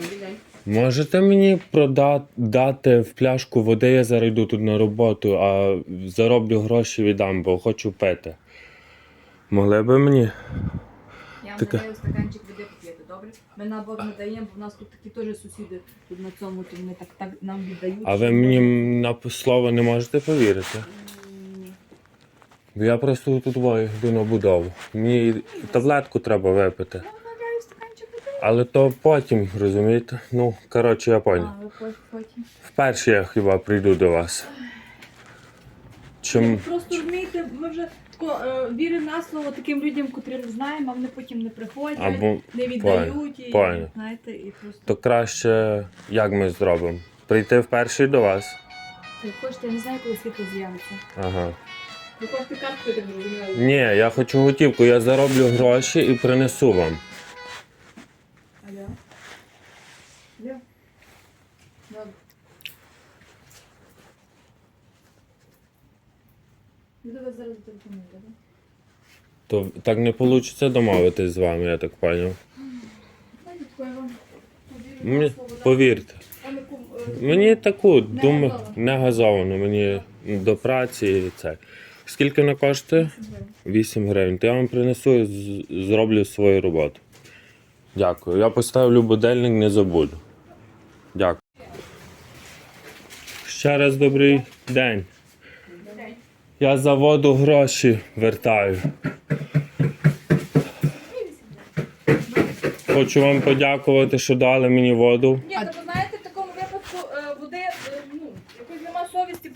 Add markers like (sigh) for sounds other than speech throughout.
Добрий день. Можете мені продати дати в пляшку води, я зараз йду тут на роботу, а зароблю гроші віддам, бо хочу пити. Могли би мені? Я вам Така. надаю стаканчик води поп'єте, добре? Ми набор не даємо, бо в нас тут такі теж сусіди тут на цьому, то вони так, так нам віддають. А ви мені на слово не можете повірити? Ні. Бо я просто тут во, йду на будову. Мені таблетку треба випити. Я вам надаю стаканчик води. Але то потім, розумієте? Ну, коротше, я поняв. Вперше я хіба прийду до вас. Чим. Просто розумієте, ми вже тако, е, віримо на слово таким людям, котрі не знаємо, а вони потім не приходять, Або не віддають і понял. знаєте, і просто. то краще як ми зробимо? Прийти вперше до вас. Ви хочете, я не знаю, коли світло з'явиться. Ага. Ви хочете картку, я так зрозуміла. Ні, я хочу готівку, я зароблю гроші і принесу вам. Алло? Добре. Я до вас зараз телефоную, добре? То так не вийде домовитись з вами, я так зрозумів. Мені так? повірте. А е, Мені таку думаю, не газовано, мені до праці і це. Скільки вона коштує? 8 гривень. То я вам принесу і з- зроблю свою роботу. Дякую. Я поставлю будильник, не забуду. Дякую. Ще раз добрий день. Я за воду гроші вертаю. Хочу вам подякувати, що дали мені воду. Ні, то ви знаєте, в такому випадку е, води, е, ну, якось нема совісті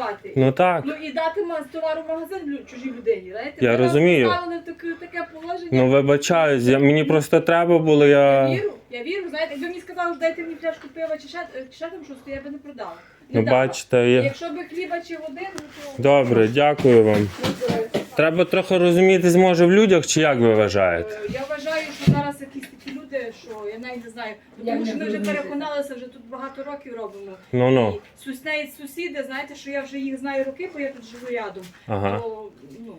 пошкодувати. Ну так. Ну і дати товару в магазин чужій людині, знаєте? Я нас розумію. поставили в таке, таке положення. Ну вибачаюсь, я, мені просто треба було, Я я. вірю, я вірю, знаєте, якби мені сказали, що дайте мені пляшку пива чи ще, чи ще там щось, то я би не продала. Не Ну дала. бачите, я. Якщо би хліба чи води, ну то... Добре, дякую вам. Ну, то, Треба трохи розумітись, може, в людях, чи як ви вважаєте? е, Я вважаю, що зараз якісь такі люди, що я навіть не знаю, тому що ми вже переконалися, вже тут багато років робимо. Ну ну. І сусіди, знаєте, що я вже їх знаю роки, бо я тут живу рядом. Ага. То, ну,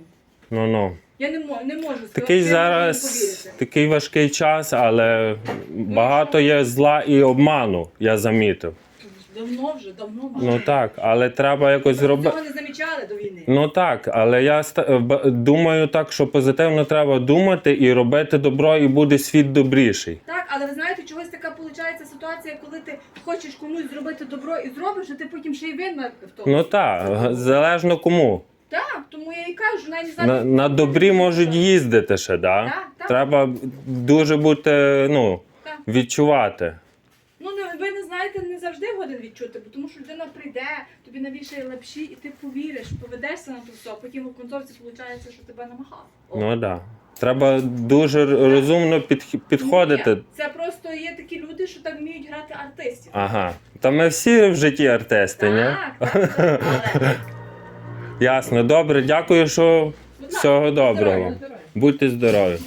Ну ну. я не, мо- не можу сказати, Такий що я можу їм зараз повірити. такий важкий час, але багато є зла і обману, я замітив. Давно вже, давно вже. Ну так, але треба якось Ми робити. Цього не замічали до війни. Ну так, але я ста- б- думаю так, що позитивно треба думати і робити добро, і буде світ добріший. Так, але ви знаєте, чогось така виходить ситуація, коли ти хочеш комусь зробити добро і зробиш, а ти потім ще й винна в тому. Ну так, залежно кому. Так, тому я і кажу, навіть не знаю. На, на добрі можуть їздити ще, да? Так, так. Треба дуже бути, ну, Так. відчувати. Ну не ви не знаєте, не завжди годен відчути, бо тому що людина прийде, тобі навішає лапші, і ти повіриш, поведешся на то все, а потім у концовці виходить, що тебе намагав. Ну так. Да. Треба дуже розумно підх- підходити. Ні, це просто є такі люди, що так вміють грати артистів. Ага. Та ми всі в житті артисти, ні? Так, так, так, (laughs) Ясно, добре, дякую, що всього доброго. Будьте здорові.